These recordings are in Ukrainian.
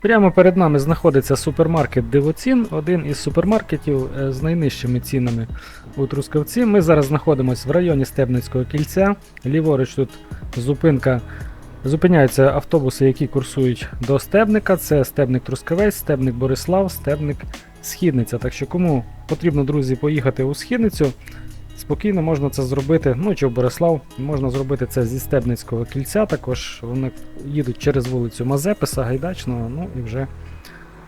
Прямо перед нами знаходиться супермаркет Дивоцін, один із супермаркетів е, з найнижчими цінами у Трускавці. Ми зараз знаходимося в районі Стебницького кільця. Ліворуч тут зупинка. Зупиняються автобуси, які курсують до Стебника. Це Стебник Трускавець, Стебник Борислав, Стебник Східниця. Так що кому потрібно, друзі, поїхати у Східницю, спокійно можна це зробити. Ну чи в Борислав, можна зробити це зі Стебницького кільця. Також вони їдуть через вулицю Мазепи, Сагайдачного, ну і вже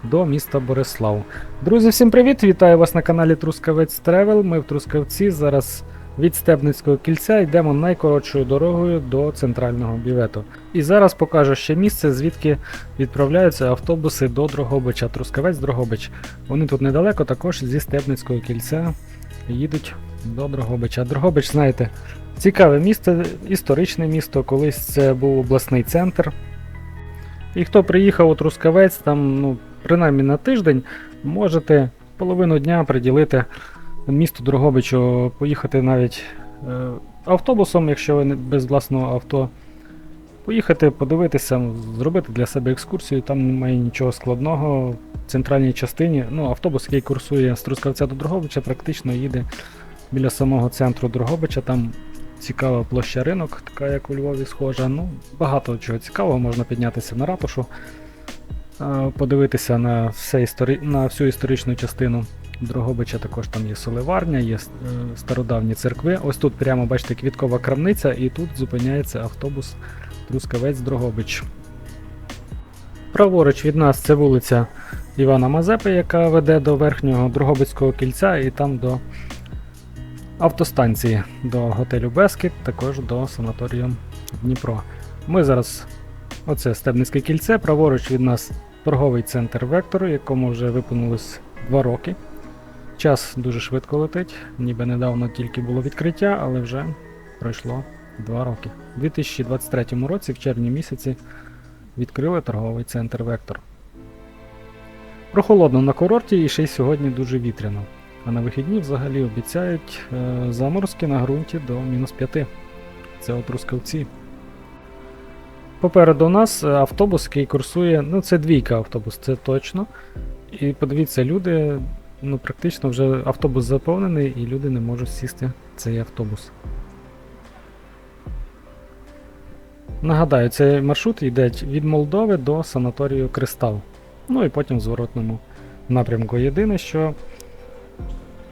до міста Борислав. Друзі, всім привіт! Вітаю вас на каналі Трускавець Тревел. Ми в Трускавці. Зараз від Стебницького кільця йдемо найкоротшою дорогою до центрального бювету. І зараз покажу ще місце, звідки відправляються автобуси до Дрогобича. Трускавець Дрогобич. Вони тут недалеко, також зі Стебницького кільця їдуть до Дрогобича. Дрогобич, знаєте, цікаве місто, історичне місто, колись це був обласний центр. І хто приїхав у Трускавець, там, ну, принаймні на тиждень, можете половину дня приділити місту Дрогобичу, поїхати навіть е, автобусом, якщо ви без власного авто. Поїхати, подивитися, зробити для себе екскурсію, там немає нічого складного. В центральній частині, ну, автобус, який курсує з Трускавця до Дрогобича, практично їде біля самого центру Дрогобича. Там цікава площа ринок, така як у Львові схожа. Ну, багато чого цікавого, можна піднятися на ратушу, подивитися на, все історі... на всю історичну частину Дрогобича. Також там є соливарня, є е, стародавні церкви. Ось тут прямо бачите квіткова крамниця, і тут зупиняється автобус Трускавець Дрогобич. Праворуч від нас це вулиця Івана Мазепи, яка веде до верхнього Дрогобицького кільця і там до автостанції, до готелю Бескіт, також до санаторію Дніпро. Ми зараз, оце Стебницьке кільце, праворуч від нас торговий центр Вектор, якому вже виповнилось 2 роки. Час дуже швидко летить, ніби недавно тільки було відкриття, але вже пройшло 2 роки. У 2023 році, в червні місяці, відкрили торговий центр Вектор. Прохолодно на курорті і ще й сьогодні дуже вітряно. А на вихідні взагалі обіцяють е, заморозки на ґрунті до мінус 5. Це от Рускавці. Попереду нас е, автобус, який курсує, ну це двійка автобус, це точно. І подивіться, люди, ну практично вже автобус заповнений, і люди не можуть сісти в цей автобус. Нагадаю, цей маршрут йде від Молдови до санаторію Кристал. Ну і потім в зворотному напрямку. Єдине, що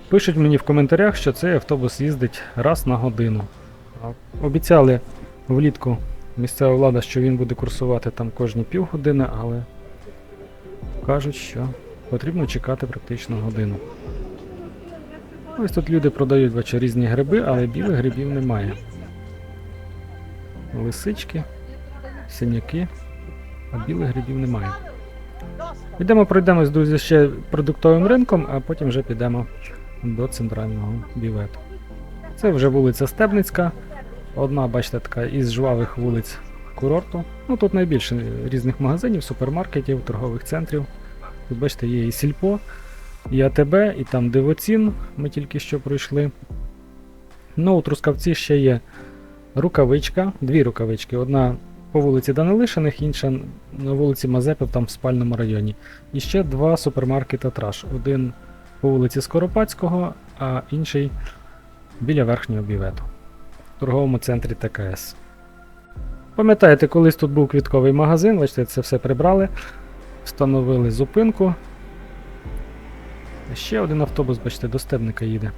пишуть мені в коментарях, що цей автобус їздить раз на годину. Обіцяли влітку місцева влада, що він буде курсувати там кожні півгодини, але кажуть, що потрібно чекати практично годину. Ось тут люди продають бачу, різні гриби, але білих грибів немає. Лисички, синяки, а білих грибів немає. Йдемо пройдемось, друзі, ще продуктовим ринком, а потім вже підемо до центрального бівету. Це вже вулиця Стебницька. Одна, бачите, така із жвавих вулиць курорту. Ну тут найбільше різних магазинів, супермаркетів, торгових центрів. Тут, бачите, є і Сільпо, і АТБ, і там Дивоцін. Ми тільки що пройшли. Ну, у Трускавці ще є рукавичка, дві рукавички. Одна по вулиці Данилишиних, інша на вулиці Мазепи, там в спальному районі. І ще два супермаркети Траш. Один по вулиці Скоропадського, а інший біля верхнього бівету в торговому центрі ТКС. Пам'ятаєте, колись тут був квітковий магазин, бачите, це все прибрали, встановили зупинку. Ще один автобус, бачите, до Стебника їде.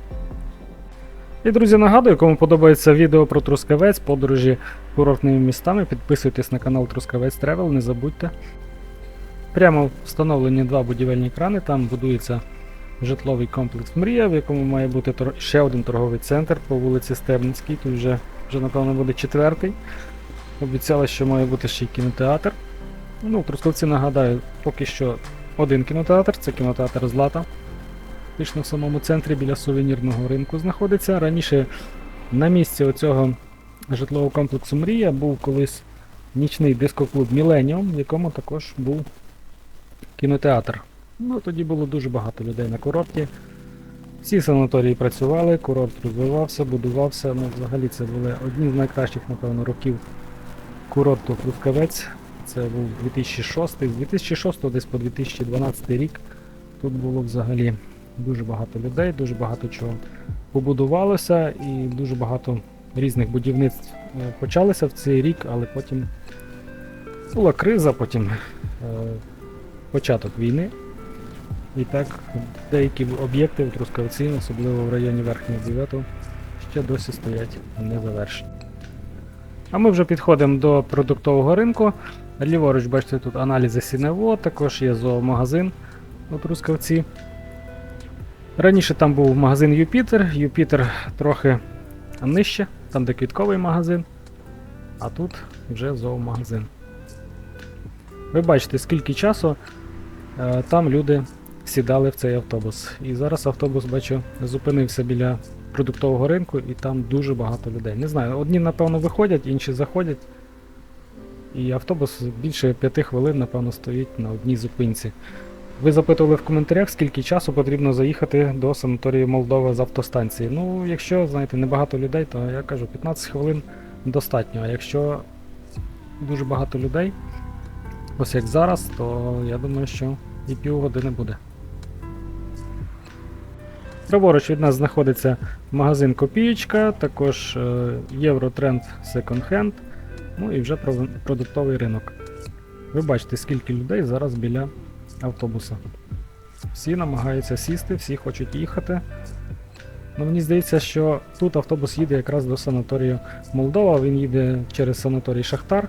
І, друзі, нагадую, кому подобається відео про Трускавець, подорожі курортними містами, підписуйтесь на канал Трускавець Тревел, не забудьте. Прямо встановлені два будівельні крани, там будується житловий комплекс Мрія, в якому має бути ще один торговий центр по вулиці Стебницькій. Тут вже, вже напевно, буде четвертий. Обіцяли, що має бути ще й кінотеатр. Ну, в нагадаю, поки що один кінотеатр, це кінотеатр Злата. Фактично в самому центрі біля сувенірного ринку знаходиться. Раніше на місці оцього житлового комплексу Мрія був колись нічний дискоклуб Міленіум, в якому також був кінотеатр. Ну, тоді було дуже багато людей на курорті. Всі санаторії працювали, курорт розвивався, будувався. Ну, взагалі це були одні з найкращих, напевно, років курорту Трускавець. Це був 2006, з 2006 десь по 2012 рік. Тут було взагалі дуже багато людей, дуже багато чого побудувалося і дуже багато різних будівництв е, почалося в цей рік, але потім була криза, потім е, початок війни. І так деякі об'єкти в Трускавці, особливо в районі Верхнього Бювету, ще досі стоять незавершені. А ми вже підходимо до продуктового ринку. Ліворуч, бачите, тут аналізи сінево, також є зоомагазин у Трускавці. Раніше там був магазин Юпітер. Юпітер трохи нижче, там де квітковий магазин, а тут вже зоомагазин. Ви бачите, скільки часу е, там люди сідали в цей автобус. І зараз автобус, бачу, зупинився біля продуктового ринку, і там дуже багато людей. Не знаю, одні, напевно, виходять, інші заходять. І автобус більше п'яти хвилин, напевно, стоїть на одній зупинці. Ви запитували в коментарях, скільки часу потрібно заїхати до санаторію Молдова з автостанції. Ну, якщо, знаєте, небагато людей, то я кажу, 15 хвилин достатньо. А якщо дуже багато людей, ось як зараз, то я думаю, що і півгодини буде. Праворуч від нас знаходиться магазин Копієчка, також е, Євротренд Second Hand, ну і вже продуктовий ринок. Ви бачите, скільки людей зараз біля автобуса. Всі намагаються сісти, всі хочуть їхати. Ну, мені здається, що тут автобус їде якраз до санаторію Молдова, він їде через санаторій Шахтар.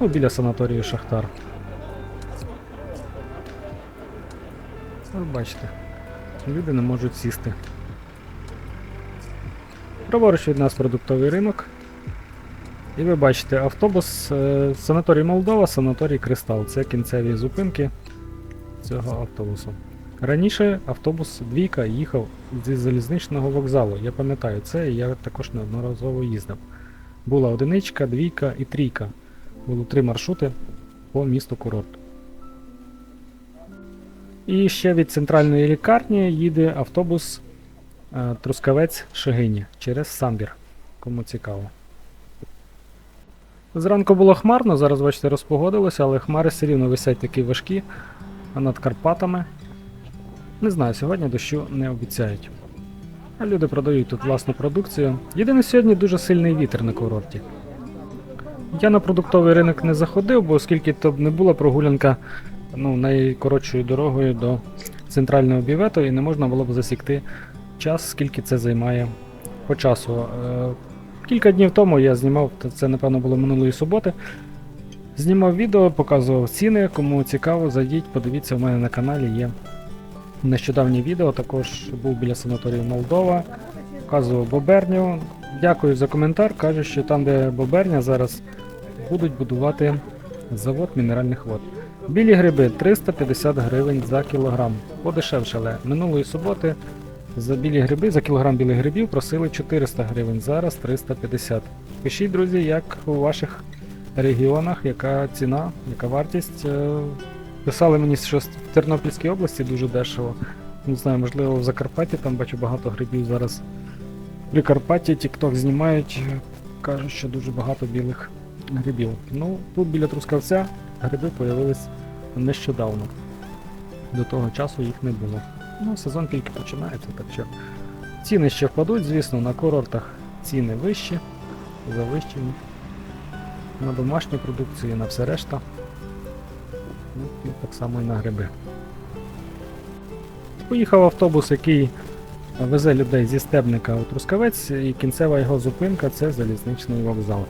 Ну, біля санаторію Шахтар. Ви бачите, люди не можуть сісти. Праворуч від нас продуктовий ринок. І ви бачите автобус е, санаторій Молдова, санаторій Кристал. Це кінцеві зупинки цього автобусу. Раніше автобус двійка їхав зі залізничного вокзалу. Я пам'ятаю це, і я також неодноразово їздив. Була одиничка, двійка і трійка. Було три маршрути по місту курорт. І ще від центральної лікарні їде автобус е, Трускавець Шегині через Самбір. Кому цікаво. Зранку було хмарно, зараз, бачите, розпогодилося, але хмари все рівно висять такі важкі над Карпатами. Не знаю, сьогодні дощу не обіцяють. Люди продають тут власну продукцію. Єдине сьогодні дуже сильний вітер на курорті. Я на продуктовий ринок не заходив, бо оскільки то не була прогулянка ну, найкоротшою дорогою до центрального бівету, і не можна було б засікти час, скільки це займає по часу. Е, Кілька днів тому я знімав, це напевно було минулої суботи. Знімав відео, показував ціни. Кому цікаво, зайдіть, подивіться, у мене на каналі є нещодавнє відео. Також був біля санаторію Молдова, показував Боберню. Дякую за коментар. Каже, що там, де Боберня, зараз будуть будувати завод мінеральних вод. Білі гриби 350 гривень за кілограм. Подешевшали. Минулої суботи за білі гриби, за кілограм білих грибів просили 400 гривень, зараз 350. Пишіть, друзі, як у ваших регіонах, яка ціна, яка вартість. Е, Писали мені, що в Тернопільській області дуже дешево. Не знаю, можливо, в Закарпатті там бачу багато грибів зараз. В Прикарпатті TikTok знімають, кажуть, що дуже багато білих грибів. Ну, тут біля Трускавця гриби появились нещодавно. До того часу їх не було. Ну, сезон тільки починається, так що ціни ще впадуть, звісно, на курортах ціни вищі, завищені. На домашню продукцію, на все решта. Ну, так само і на гриби. Поїхав автобус, який везе людей зі стебника у Трускавець, і кінцева його зупинка це залізничний вокзал.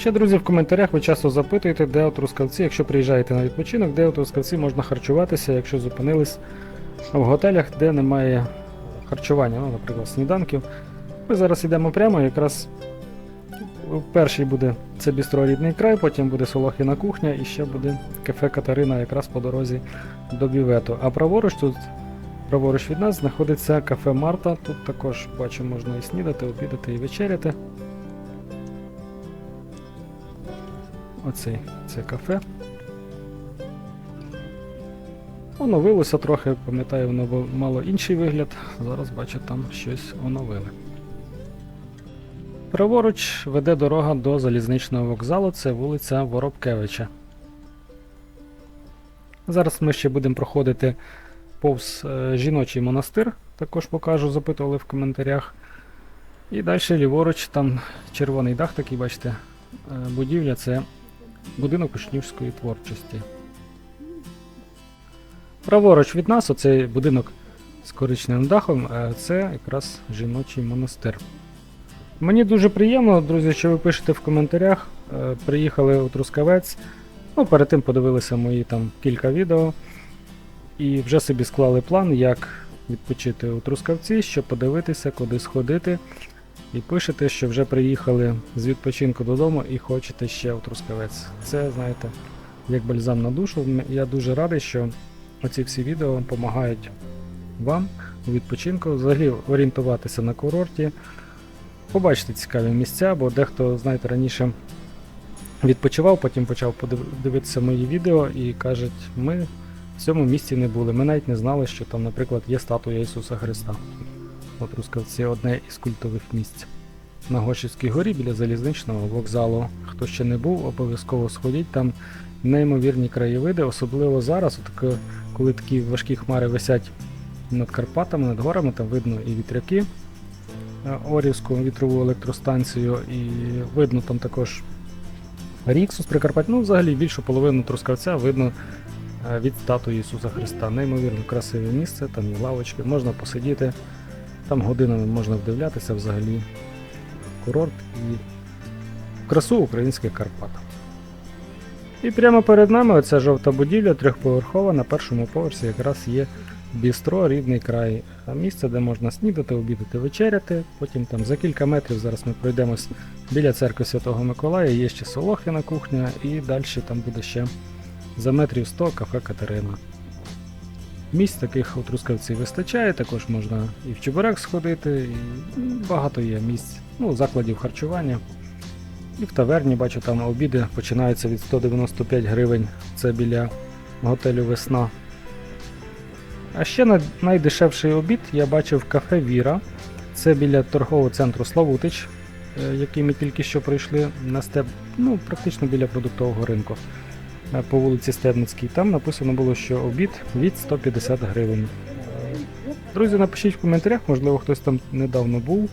Ще, друзі, в коментарях ви часто запитуєте, де у Трускавці, якщо приїжджаєте на відпочинок, де у Трускавці можна харчуватися, якщо зупинились в готелях, де немає харчування, ну, наприклад, сніданків. Ми зараз йдемо прямо, якраз перший буде це бістро рідний край, потім буде Солохіна кухня і ще буде кафе Катерина якраз по дорозі до бювету. А праворуч тут, праворуч від нас, знаходиться кафе Марта. Тут також бачу, можна і снідати, обідати і вечеряти. Оцей це кафе. Оновилося трохи, пам'ятаю, воно мало інший вигляд. Зараз бачу, там щось оновили. Праворуч веде дорога до залізничного вокзалу, це вулиця Воробкевича. Зараз ми ще будемо проходити повз е, жіночий монастир, також покажу, запитували в коментарях. І далі ліворуч, там червоний дах такий, бачите, е, будівля це будинок учнівської творчості. Праворуч від нас, оцей будинок з коричневим дахом, е, це якраз жіночий монастир. Мені дуже приємно, друзі, що ви пишете в коментарях. Е, Приїхали у Трускавець. Ну, перед тим подивилися мої там кілька відео. І вже собі склали план, як відпочити у Трускавці, щоб подивитися, куди сходити. І пишете, що вже приїхали з відпочинку додому і хочете ще у Трускавець. Це, знаєте, як бальзам на душу. Я дуже радий, що оці всі відео допомагають вам у відпочинку, взагалі орієнтуватися на курорті, побачити цікаві місця, бо дехто, знаєте, раніше відпочивав, потім почав подив- дивитися мої відео і кажуть, ми в цьому місці не були. Ми навіть не знали, що там, наприклад, є статуя Ісуса Христа. От Рускавці одне із культових місць. На Гошівській горі біля залізничного вокзалу. Хто ще не був, обов'язково сходіть. Там неймовірні краєвиди, особливо зараз, от, коли такі важкі хмари висять над Карпатами, над горами, там видно і вітряки, е, Орівську вітрову електростанцію, і видно там також Ріксус Прикарпаття. Ну, взагалі більшу половину Трускавця видно е, від статуї Ісуса Христа. Неймовірно красиве місце, там є лавочки, можна посидіти, там годинами можна вдивлятися взагалі курорт і красу українських Карпат. І прямо перед нами оця жовта будівля трьохповерхова на першому поверсі якраз є бістро, рідний край. Місце, де можна снідати, обідати, вечеряти. Потім там за кілька метрів зараз ми пройдемось біля церкви Святого Миколая, є ще Солохина кухня, і далі там буде ще за метрів 100 кафе Катерина. Місць таких у Трускавці вистачає, також можна і в Чебурек сходити, і багато є місць, ну, закладів харчування. І в таверні, бачу, там обіди починаються від 195 гривень, це біля готелю Весна. А ще найдешевший обід я бачив в кафе Віра. Це біля торгового центру Славутич, е, який ми тільки що пройшли на степ, ну, практично біля продуктового ринку по вулиці Стебницькій. Там написано було, що обід від 150 гривень. Е, Друзі, напишіть в коментарях, можливо, хтось там недавно був.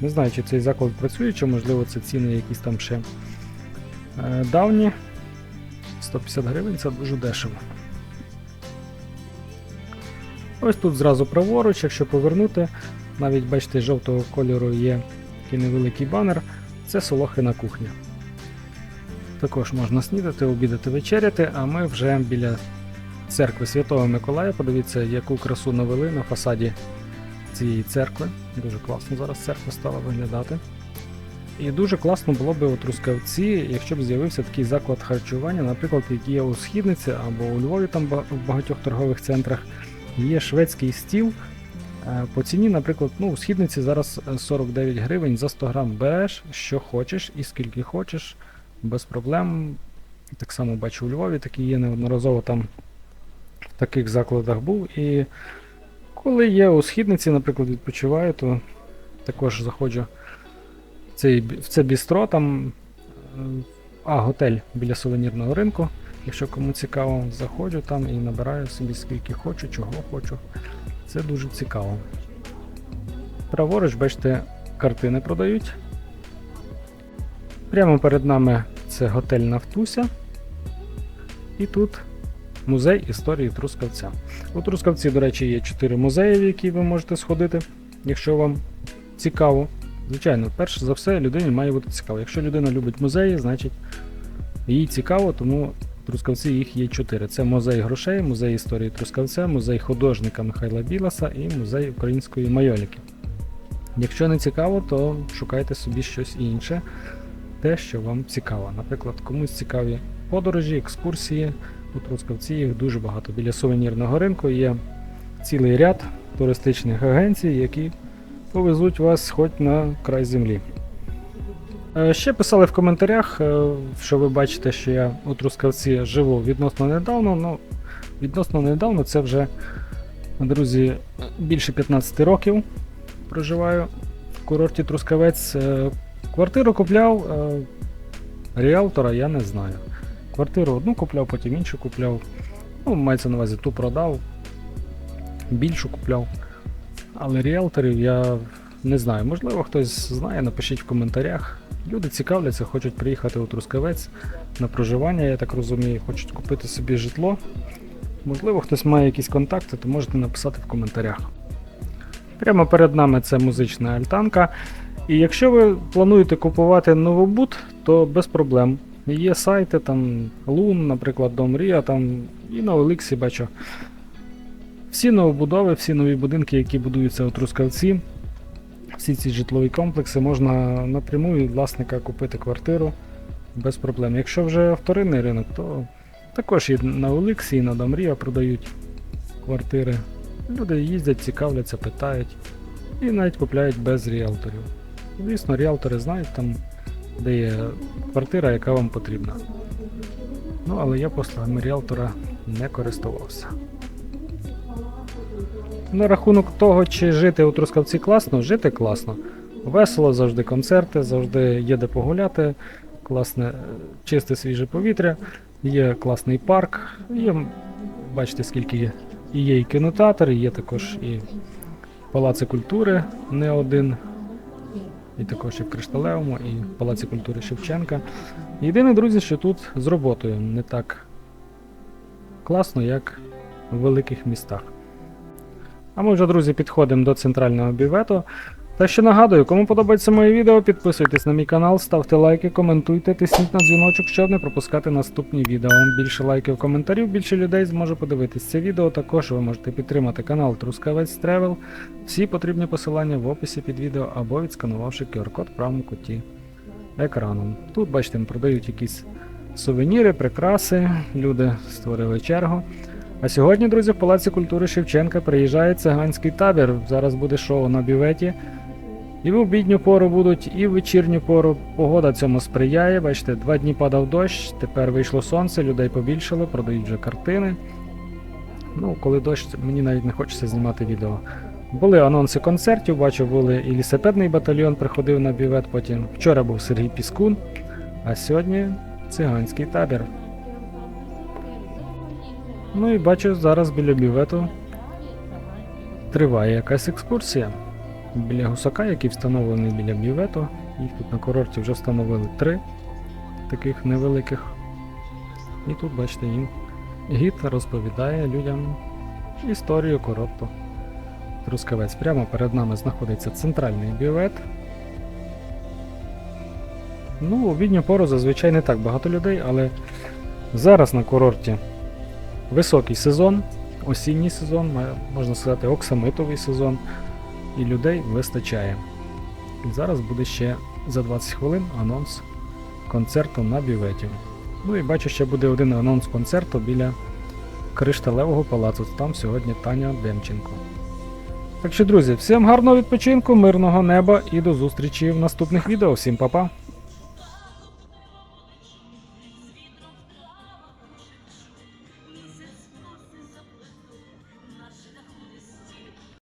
Не знаю, чи цей заклад працює, чи можливо це ціни якісь там ще е, давні. 150 гривень це дуже дешево. Ось тут зразу праворуч, якщо повернути, навіть бачите, жовтого кольору є такий невеликий банер. Це Солохина кухня. Також можна снідати, обідати, вечеряти, а ми вже біля церкви Святого Миколая. Подивіться, яку красу навели на фасаді цієї церкви. Дуже класно зараз церква стала виглядати. І дуже класно було би у Трускавці, якщо б з'явився такий заклад харчування, наприклад, який є у Східниці або у Львові, там в багатьох торгових центрах, є шведський стіл. Е, По ціні, наприклад, ну, у Східниці зараз е, 49 гривень за 100 грам береш, що хочеш і скільки хочеш, без проблем. Так само бачу у Львові, такі є неодноразово там в таких закладах був. І коли є у східниці, наприклад, відпочиваю, то також заходжу в, цей, в це бістро, там е, а, готель біля сувенірного ринку. Якщо кому цікаво, заходжу там і набираю собі скільки хочу, чого хочу. Це дуже цікаво. Праворуч, бачите, картини продають. Прямо перед нами це готель Нафтуся. І тут музей історії Трускавця. У Трускавці, до речі, є 4 музеї, в які ви можете сходити, якщо вам цікаво. Звичайно, перш за все, людині має бути цікаво. Якщо людина любить музеї, значить їй цікаво, тому в Трускавці їх є 4. Це музей грошей, музей історії Трускавця, музей художника Михайла Біласа і музей української майоліки. Якщо не цікаво, то шукайте собі щось інше, те, що вам цікаво. Наприклад, комусь цікаві подорожі, екскурсії. У Трускавці їх дуже багато. Біля сувенірного ринку є цілий ряд туристичних агенцій, які повезуть вас хоч на край землі. Е, Ще писали в коментарях, е, що ви бачите, що я у Трускавці живу відносно недавно. Ну, відносно недавно це вже, друзі, більше 15 років проживаю в курорті Трускавець. Квартиру купляв е, ріалтора, я не знаю. Квартиру одну купляв, потім іншу купляв. Ну, мається на увазі, ту продав, більшу купляв. Але ріелторів я не знаю. Можливо, хтось знає, напишіть в коментарях. Люди цікавляться, хочуть приїхати у Трускавець на проживання, я так розумію, хочуть купити собі житло. Можливо, хтось має якісь контакти, то можете написати в коментарях. Прямо перед нами це музична альтанка. І якщо ви плануєте купувати новобут, то без проблем. Є сайти, там Лун, наприклад, Дом Рія, там і на Олексі бачу. Всі новобудови, всі нові будинки, які будуються у Трускавці, всі ці житлові комплекси, можна напряму від власника купити квартиру без проблем. Якщо вже вторинний ринок, то також і на Олексі, і на Домрія продають квартири. Люди їздять, цікавляться, питають і навіть купляють без ріелторів. Звісно, ріелтори знають там, де є квартира, яка вам потрібна. Ну, але я послугами ріелтора не користувався. На рахунок того, чи жити у Трускавці класно, жити класно. Весело, завжди концерти, завжди є де погуляти, класне, е, чисте свіже повітря, є класний парк, є, бачите, скільки є. І є і кінотеатр, і є також і палаци культури не один. І також і в Кришталевому, і в Палаці культури Шевченка. Єдине, друзі, що тут з роботою не так класно, як в великих містах. А ми вже, друзі, підходимо до центрального бювету. Та ще нагадую, кому подобається моє відео, підписуйтесь на мій канал, ставте лайки, коментуйте, тисніть на дзвіночок, щоб не пропускати наступні відео. Більше лайків, коментарів, більше людей зможе подивитись це відео. Також ви можете підтримати канал Трускавець Тревел. Всі потрібні посилання в описі під відео або відсканувавши QR-код в правому куті екрану. Тут, бачите, продають якісь сувеніри, прикраси, люди створили чергу. А сьогодні, друзі, в Палаці культури Шевченка приїжджає циганський табір. Зараз буде шоу на бюветі. І в обідню пору будуть, і в вечірню пору. Погода цьому сприяє. Бачите, два дні падав дощ, тепер вийшло сонце, людей побільшало, продають вже картини. Ну, коли дощ, мені навіть не хочеться знімати відео. Були анонси концертів, бачу, були і лісопедний батальйон приходив на бювет, потім вчора був Сергій Піскун, а сьогодні циганський табір. Ну і бачу, зараз біля бювету триває якась екскурсія. Біля гусака, який встановлений біля бювету. Їх тут на курорті вже встановили три таких невеликих. І тут, бачите, їм гід розповідає людям історію курорту. Трускавець. Прямо перед нами знаходиться центральний бювет. Ну, у відню пору зазвичай не так багато людей, але зараз на курорті високий сезон, осінній сезон, можна сказати, оксамитовий сезон, і людей вистачає. І зараз буде ще за 20 хвилин анонс концерту на бюветі. Ну і бачу, ще буде один анонс концерту біля Кришталевого палацу. Там сьогодні Таня Демченко. Так що, друзі, всім гарного відпочинку, мирного неба і до зустрічі в наступних відео. Всім па-па!